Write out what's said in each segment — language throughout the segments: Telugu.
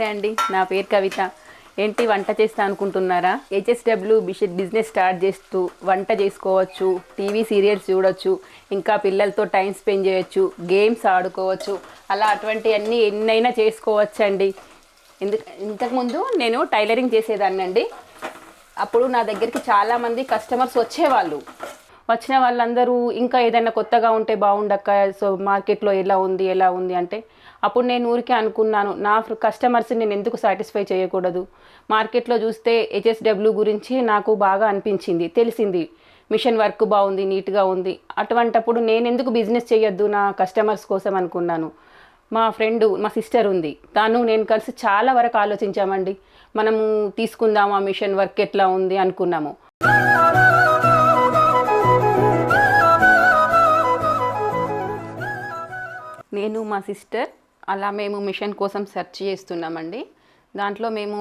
నమస్తే అండి. నా పేరు కవిత. ఏంటి వంట చేస్తా అనుకుంటున్నారా? హెచ్ఎస్డబ్ల్యూ బిజినెస్ స్టార్ట్ చేస్తూ వంట చేసుకోవచ్చు టీవీ సీరియల్స్ చూడొచ్చు ఇంకా పిల్లలతో టైం స్పెండ్ చేయొచ్చు గేమ్స్ ఆడుకోవచ్చు అలా అటువంటివన్నీ ఎన్నైనా చేసుకోవచ్చు అండి ఎందుకు ఇంతకుముందు నేను టైలరింగ్ చేసేదాన్ని అండి అప్పుడు నా దగ్గరికి చాలామంది కస్టమర్స్ వచ్చేవాళ్ళు. వచ్చిన వాళ్ళందరూ ఇంకా ఏదైనా కొత్తగా ఉంటే బాగుండక్క సో మార్కెట్లో ఎలా ఉంది ఎలా ఉంది అంటే అప్పుడు నేను ఊరికే అనుకున్నాను నా కస్టమర్స్ని నేను ఎందుకు సాటిస్ఫై చేయకూడదు? మార్కెట్లో చూస్తే హెచ్ఎస్డబ్ల్యూ గురించి నాకు బాగా అనిపించింది తెలిసింది. మిషన్ వర్క్ బాగుంది నీట్గా ఉంది. అటువంటప్పుడు నేను ఎందుకు బిజినెస్ చేయొద్దు నా కస్టమర్స్ కోసం అనుకున్నాను. మా ఫ్రెండ్ మా సిస్టర్ ఉంది. తను నేను కలిసి చాలా వరకు ఆలోచించామండి. మనము తీసుకుందాం ఆ మిషన్ వర్క్ ఎట్లా ఉంది అనుకున్నాము. నేను మా సిస్టర్ అలా మేము మిషన్ కోసం సెర్చ్ చేస్తున్నామండి. దాంట్లో మేము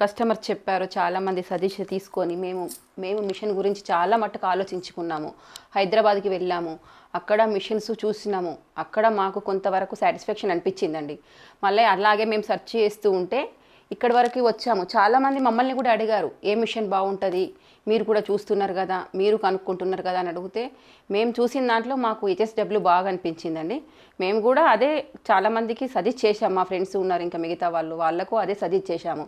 కస్టమర్ చెప్పారు చాలామంది సజెషన్ తీసుకొని మేము మేము మిషన్ గురించి చాలా మట్టుకు ఆలోచించుకున్నాము. హైదరాబాద్కి వెళ్ళాము అక్కడ మిషన్స్ చూసినాము అక్కడ మాకు కొంతవరకు సాటిస్ఫాక్షన్ అనిపించిందండి. మళ్ళీ అలాగే మేము సెర్చ్ చేస్తూ ఉంటే ఇక్కడి వరకు వచ్చాము. చాలామంది మమ్మల్ని కూడా అడిగారు ఏ మిషన్ బాగుంటుంది? మీరు కూడా చూస్తున్నారు కదా మీరు కనుక్కుంటున్నారు కదా అని అడిగితే మేము చూసిన దాంట్లో మాకు హెచ్ఎస్డబ్ల్యూ బాగా అనిపించిందండి. మేము కూడా అదే చాలామందికి సజెస్ట్ చేశాము మా ఫ్రెండ్స్ ఉన్నారు ఇంకా మిగతా వాళ్ళు వాళ్ళకు అదే సజెస్ట్ చేశాము.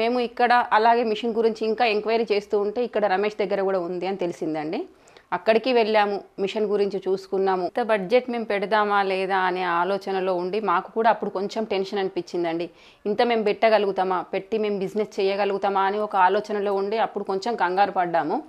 మేము ఇక్కడ అలాగే మిషన్ గురించి ఇంకా ఎంక్వైరీ చేస్తూ ఉంటే ఇక్కడ రమేష్ దగ్గర కూడా ఉంది అని తెలిసిందండి. అక్కడికి వెళ్ళాము మిషన్ గురించి చూసుకున్నాము. ఇంత బడ్జెట్ మేము పెడదామా లేదా అనే ఆలోచనలో ఉండి మాకు కూడా అప్పుడు కొంచెం టెన్షన్ అనిపించిందండి. ఇంత మేము పెట్టగలుగుతామా? పెట్టి మేము బిజినెస్ చేయగలుగుతామా అని ఒక ఆలోచనలో ఉండి అప్పుడు కొంచెం కంగారు పడ్డాము.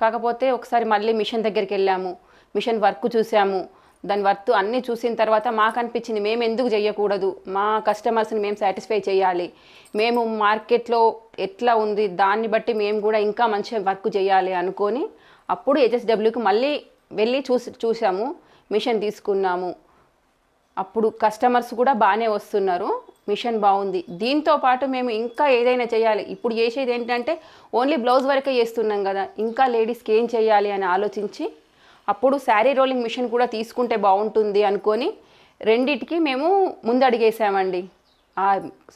కాకపోతే ఒకసారి మళ్ళీ మిషన్ దగ్గరికి వెళ్ళాము. మిషన్ వర్క్ చూసాము. దాని వర్త్ అన్నీ చూసిన తర్వాత మాకు అనిపించింది మేము ఎందుకు చేయకూడదు మా కస్టమర్స్ని మేము సాటిస్ఫై చేయాలి. మేము మార్కెట్లో ఎట్లా ఉంది? దాన్ని బట్టి మేము కూడా ఇంకా మంచిగా వర్క్ చేయాలి అనుకొని అప్పుడు హెచ్ఎస్డబ్ల్యూకి మళ్ళీ వెళ్ళి చూసి చూసాము మిషన్ తీసుకున్నాము. అప్పుడు కస్టమర్స్ కూడా బాగానే వస్తున్నారు. మిషన్ బాగుంది. దీంతో పాటు మేము ఇంకా ఏదైనా చేయాలి. ఇప్పుడు చేసేది ఏంటంటే ఓన్లీ బ్లౌజ్ వరకే చేస్తున్నాం కదా. ఇంకా లేడీస్కి ఏం చేయాలి అని ఆలోచించి అప్పుడు శారీ రోలింగ్ మిషన్ కూడా తీసుకుంటే బాగుంటుంది అనుకొని రెండిటికి మేము ముందడిగేసామండి. ఆ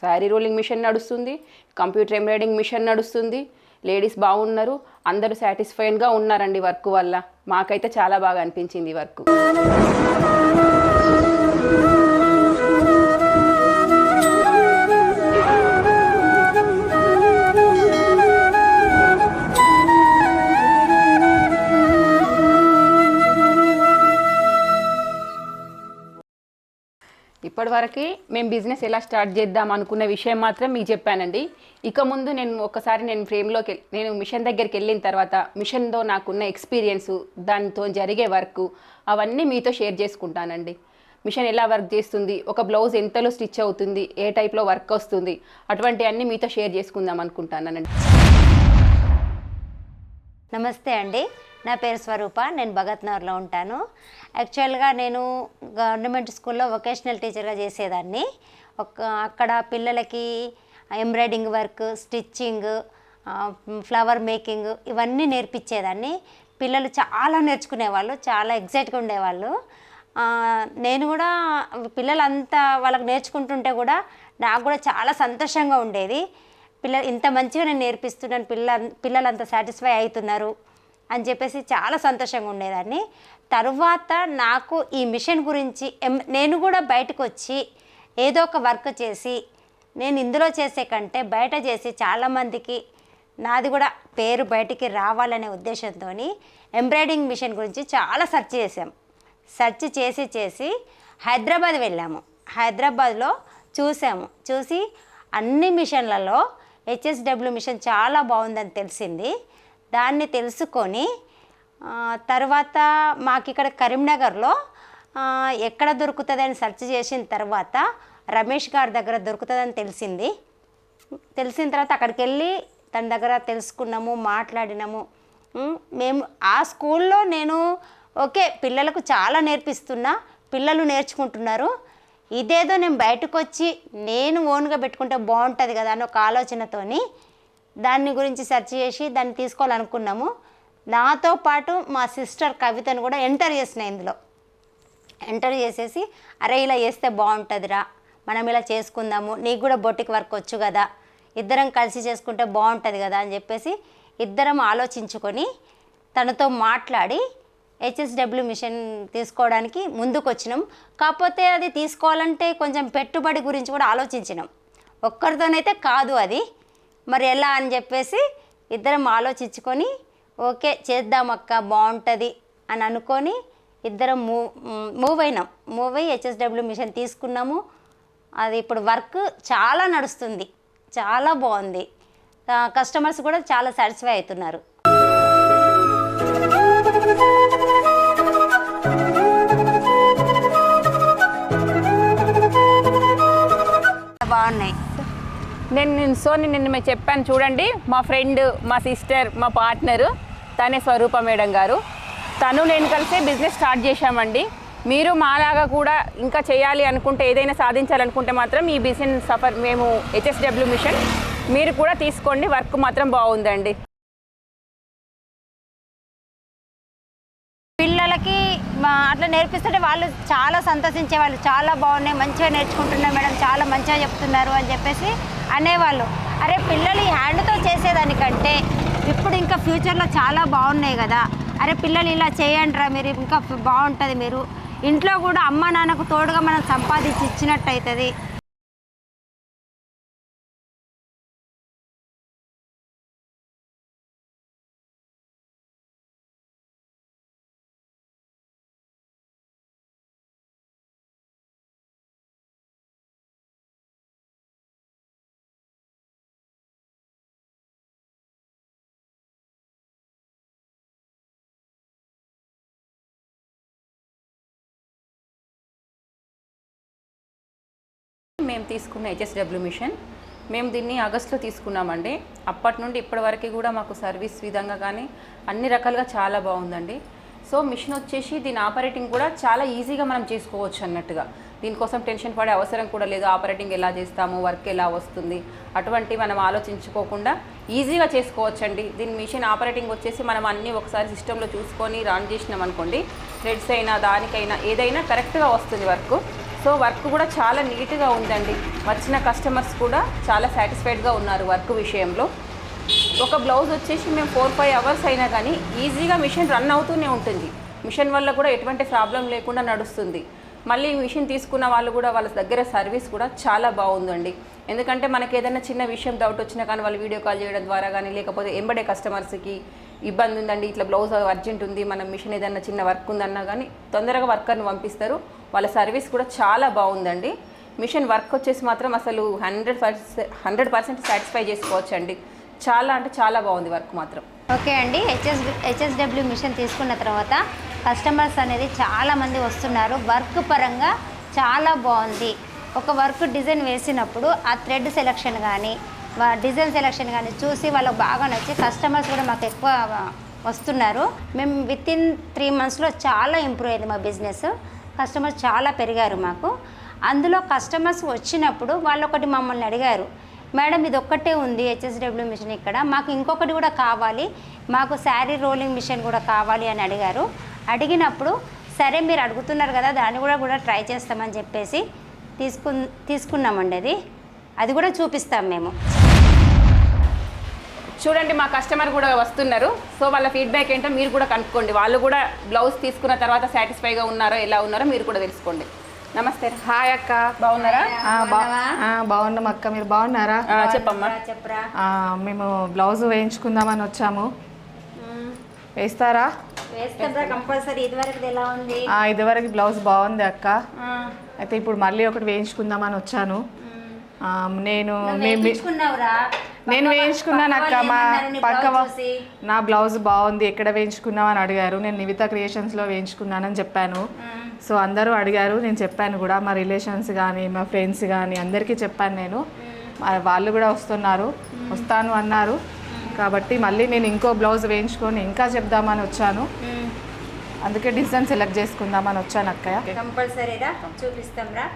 శారీ రోలింగ్ మిషన్ నడుస్తుంది కంప్యూటర్ ఎంబ్రాయిడింగ్ మిషన్ నడుస్తుంది లేడీస్ బాగున్నారు అందరూ సాటిస్ఫైడ్గా ఉన్నారండి వర్క్ వల్ల. మాకైతే చాలా బాగా అనిపించింది వర్క్. ఇప్పటివరకు మేము బిజినెస్ ఎలా స్టార్ట్ చేద్దాం అనుకున్న విషయం మాత్రం మీకు చెప్పానండి. ఇక ముందు నేను ఒకసారి నేను ఫ్రేమ్లోకి నేను మిషన్ దగ్గరికి వెళ్ళిన తర్వాత మిషన్తో నాకున్న ఎక్స్పీరియన్స్ దానితో జరిగే వర్క్ అవన్నీ మీతో షేర్ చేసుకుంటానండి. మిషన్ ఎలా వర్క్ చేస్తుంది ఒక బ్లౌజ్ ఎంతలో స్టిచ్ అవుతుంది ఏ టైప్లో వర్క్ వస్తుంది అటువంటివన్నీ మీతో షేర్ చేసుకుందాం అనుకుంటానండి నమస్తే అండి. నా పేరు స్వరూప నేను భగత్నగర్లో ఉంటాను. యాక్చువల్గా నేను గవర్నమెంట్ స్కూల్లో వొకేషనల్ టీచర్గా చేసేదాన్ని. ఒక అక్కడ పిల్లలకి embroidering work stitching flower making ఇవన్నీ నేర్పించేదాన్ని. పిల్లలు చాలా నేర్చుకునేవాళ్ళు చాలా ఎగ్జైట్గా ఉండేవాళ్ళు. నేను కూడా పిల్లలంతా వాళ్ళకి నేర్చుకుంటుంటే కూడా నాకు కూడా చాలా సంతోషంగా ఉండేది. పిల్లలు ఇంత మంచిగా నేను నేర్పిస్తున్నాను పిల్ల పిల్లలు అంత సాటిస్ఫై అవుతున్నారు. అని చెప్పేసి చాలా సంతోషంగా ఉండేదాన్ని. తర్వాత నాకు ఈ మిషన్ గురించి నేను కూడా బయటకు వచ్చి ఏదో ఒక వర్క్ చేసి నేను ఇందులో చేసే కంటే బయట చేసి చాలామందికి నాది కూడా పేరు బయటికి రావాలనే ఉద్దేశంతో ఎంబ్రాయిడింగ్ మిషన్ గురించి చాలా సెర్చ్ చేసాం సెర్చ్ చేసి చేసి హైదరాబాద్ వెళ్ళాము. హైదరాబాద్లో చూసాము. చూసి అన్ని మిషన్లలో హెచ్ఎస్డబ్ల్యూ మిషన్ చాలా బాగుందని తెలిసింది. దాన్ని తెలుసుకొని తర్వాత మాకు ఇక్కడ కరీంనగర్లో ఎక్కడ దొరుకుతుందని సెర్చ్ చేసిన తర్వాత రమేష్ గారి దగ్గర దొరుకుతుందని తెలిసింది. తెలిసిన తర్వాత అక్కడికి వెళ్ళి తన దగ్గర తెలుసుకున్నాము మాట్లాడినాము. మేము ఆ స్కూల్లో నేను ఓకే పిల్లలకు చాలా నేర్పిస్తున్నా పిల్లలు నేర్చుకుంటున్నారు. ఇదేదో నేను బయటకు వచ్చి నేను ఓన్గా పెట్టుకుంటే బాగుంటుంది కదా అని ఒక ఆలోచనతోని దాన్ని గురించి సెర్చ్ చేసి దాన్ని తీసుకోవాలనుకున్నాము. నాతో పాటు మా సిస్టర్ కవితను కూడా ఎంటర్ చేసిన ఇందులో. ఎంటర్ చేసేసి అరే ఇలా చేస్తే బాగుంటుందిరా. మనం ఇలా చేసుకుందాము. నీకు కూడా బొటిక్ వర్క్ వచ్చు కదా. ఇద్దరం కలిసి చేసుకుంటే బాగుంటుంది కదా అని చెప్పేసి ఇద్దరం ఆలోచించుకొని తనతో మాట్లాడి హెచ్ఎస్డబ్ల్యూ మిషన్ తీసుకోవడానికి ముందుకు వచ్చినాం కాకపోతే అది తీసుకోవాలంటే కొంచెం పెట్టుబడి గురించి కూడా ఆలోచించినాం. ఒక్కరితోనైతే కాదు అది. మరి ఎలా అని చెప్పేసి ఇద్దరం ఆలోచించుకొని ఓకే చేద్దాం అక్క బాగుంటుంది అని అనుకొని ఇద్దరం మూవ్ మూవ్ అయినాం. మూవ్ అయ్యి హెచ్ఎస్డబ్ల్యూ మిషన్ తీసుకున్నాము. అది ఇప్పుడు వర్క్ చాలా నడుస్తుంది. చాలా బాగుంది. కస్టమర్స్ కూడా చాలా సాటిస్ఫై అవుతున్నారు. నేను నేను సో నేను నిన్న చెప్పాను చూడండి మా ఫ్రెండ్ మా సిస్టర్ మా పార్ట్నరు తనే స్వరూప మేడం గారు. తను నేను కలిసే బిజినెస్ స్టార్ట్ చేశామండి. మీరు మాలాగా కూడా ఇంకా చేయాలి అనుకుంటే ఏదైనా సాధించాలనుకుంటే మాత్రం ఈ బిజినెస్ సఫర్ మేము హెచ్ఎస్డబ్ల్యూ మిషన్ మీరు కూడా తీసుకోండి వర్క్ మాత్రం బాగుందండి. పిల్లలకి అట్లా నేర్పిస్తుంటే వాళ్ళు చాలా సంతోషించే వాళ్ళు చాలా బాగున్నాయి మంచిగా నేర్చుకుంటున్నారు మేడం చాలా మంచిగా చెప్తున్నారు అని చెప్పేసి అనేవాళ్ళు. అరే పిల్లలు ఈ హ్యాండ్తో చేసేదానికంటే ఇప్పుడు ఇంకా ఫ్యూచర్లో చాలా బాగున్నాయి కదా. అరే పిల్లలు ఇలా చేయండిరా మీరు ఇంకా బాగుంటుంది మీరు. ఇంట్లో కూడా అమ్మ నాన్నకు తోడుగా మనం సంపాదించి ఇచ్చినట్టు అవుతుంది మేము తీసుకున్న హెచ్ఎస్డబ్ల్యూ మిషన్. మేము దీన్ని ఆగస్టులో తీసుకున్నామండి. అప్పటి నుండి ఇప్పటి వరకు కూడా మాకు సర్వీస్ విధంగా కానీ అన్ని రకాలుగా చాలా బాగుందండి. సో మిషన్ వచ్చేసి దీని ఆపరేటింగ్ కూడా చాలా ఈజీగా మనం చేసుకోవచ్చు అన్నట్టుగా. దీనికోసం టెన్షన్ పడే అవసరం కూడా లేదు. ఆపరేటింగ్ ఎలా చేస్తాము వర్క్ ఎలా వస్తుంది అటువంటి మనం ఆలోచించుకోకుండా ఈజీగా చేసుకోవచ్చండి. దీని మిషన్ ఆపరేటింగ్ వచ్చేసి మనం అన్నీ ఒకసారి సిస్టంలో చూసుకొని రన్ చేసినాం అనుకోండి థ్రెడ్స్ అయినా దానికైనా ఏదైనా కరెక్ట్గా వస్తుంది వర్క్. సో వర్క్ కూడా చాలా నీట్గా ఉందండి. వచ్చిన కస్టమర్స్ కూడా చాలా సాటిస్ఫైడ్గా ఉన్నారు వర్క్ విషయంలో. ఒక బ్లౌజ్ వచ్చేసి మేము ఫోర్ ఫైవ్ అవర్స్ అయినా కానీ ఈజీగా మిషన్ రన్ అవుతూనే ఉంటుంది. మిషన్ వల్ల కూడా ఎటువంటి ప్రాబ్లం లేకుండా నడుస్తుంది. మళ్ళీ మిషన్ తీసుకున్న వాళ్ళు కూడా వాళ్ళ దగ్గర సర్వీస్ కూడా చాలా బాగుందండి. ఎందుకంటే మనకి ఏదైనా చిన్న విషయం డౌట్ వచ్చినా కానీ వాళ్ళు వీడియో కాల్ చేయడం ద్వారా కానీ లేకపోతే ఎంబడే కస్టమర్స్కి ఇబ్బంది ఉందండి ఇట్లా బ్లౌజ్ అర్జెంట్ ఉంది మనం మిషన్ ఏదైనా చిన్న వర్క్ ఉందన్నా కానీ తొందరగా వర్కర్ని పంపిస్తారు. వాళ్ళ సర్వీస్ కూడా చాలా బాగుందండి. మిషన్ వర్క్ వచ్చేసి మాత్రం అసలు hundred percent hundred percent satisfy చేసుకోవచ్చు అండి చాలా అంటే చాలా బాగుంది వర్క్ మాత్రం. ఓకే అండి. హెచ్ఎస్ హెచ్ఎస్డబ్ల్యూ మిషన్ తీసుకున్న తర్వాత కస్టమర్స్ అనేది చాలామంది వస్తున్నారు. వర్క్ పరంగా చాలా బాగుంది. ఒక వర్క్ డిజైన్ వేసినప్పుడు ఆ థ్రెడ్ సెలక్షన్ కానీ డిజైన్ సెలక్షన్ కానీ చూసి వాళ్ళకు బాగా నచ్చి కస్టమర్స్ కూడా మాకు ఎక్కువ వస్తున్నారు. మేము విత్ ఇన్ త్రీ మంత్స్లో చాలా ఇంప్రూవ్ అయింది మా బిజినెస్. కస్టమర్స్ చాలా పెరిగారు మాకు. అందులో కస్టమర్స్ వచ్చినప్పుడు వాళ్ళు ఒకటి మమ్మల్ని అడిగారు మేడం ఇది ఒక్కటే ఉంది హెచ్ఎస్డబ్ల్యూ మిషన్ ఇక్కడ మాకు ఇంకొకటి కూడా కావాలి మాకు శారీ రోలింగ్ మిషన్ కూడా కావాలి అని అడిగారు. అడిగినప్పుడు సరే మీరు అడుగుతున్నారు కదా దాన్ని కూడా కూడా ట్రై చేస్తామని చెప్పేసి తీసుకు తీసుకున్నామండి అది. అది కూడా చూపిస్తాం మేము. చూడండి మా కస్టమర్ కూడా వస్తున్నారు. సో వాళ్ళ ఫీడ్బ్యాక్ ఏంటో మీరు కూడా కనుక్కోండి. వాళ్ళు కూడా బ్లౌజ్ తీసుకున్న తర్వాత సాటిస్ఫైగా ఉన్నారో ఎలా ఉన్నారో మీరు కూడా తెలుసుకోండి. నమస్తే. హాయ్ అక్క. బాగున్నారా? ఆ, బా- ఆ, బాగున్నాం అక్క. మీరు బాగున్నారా? ఆ, చెప్పమ్మా. చెప్పరా? ఆ, మేము బ్లౌజ్ వేయించుకుందామని వచ్చాము. వేస్తారా? వేస్తారా కంపల్సరీ. ఇదివరకు బ్లౌజ్ బాగుంది అక్క. అయితే ఇప్పుడు మళ్ళీ ఒకటి వేయించుకుందామని వచ్చాను. ఆ, నేను నేను వేయించుకున్నాను అక్క మా పక్క. నా బ్లౌజ్ బాగుంది ఎక్కడ వేయించుకున్నావు అని అడిగారు. నేను నివిత క్రియేషన్స్లో వేయించుకున్నానని చెప్పాను. సో అందరూ అడిగారు నేను చెప్పాను కూడా మా రిలేషన్స్ కానీ మా ఫ్రెండ్స్ కానీ అందరికీ చెప్పాను నేను. వాళ్ళు కూడా వస్తున్నారు వస్తాను అన్నారు. కాబట్టి మళ్ళీ నేను ఇంకో బ్లౌజ్ వేయించుకొని ఇంకా చెప్దామని వచ్చాను. అందుకే డిజైన్ సెలెక్ట్ చేసుకుందామని వచ్చాను అక్కయ్య. కంపల్సరీరా? చూపిస్తాం రా.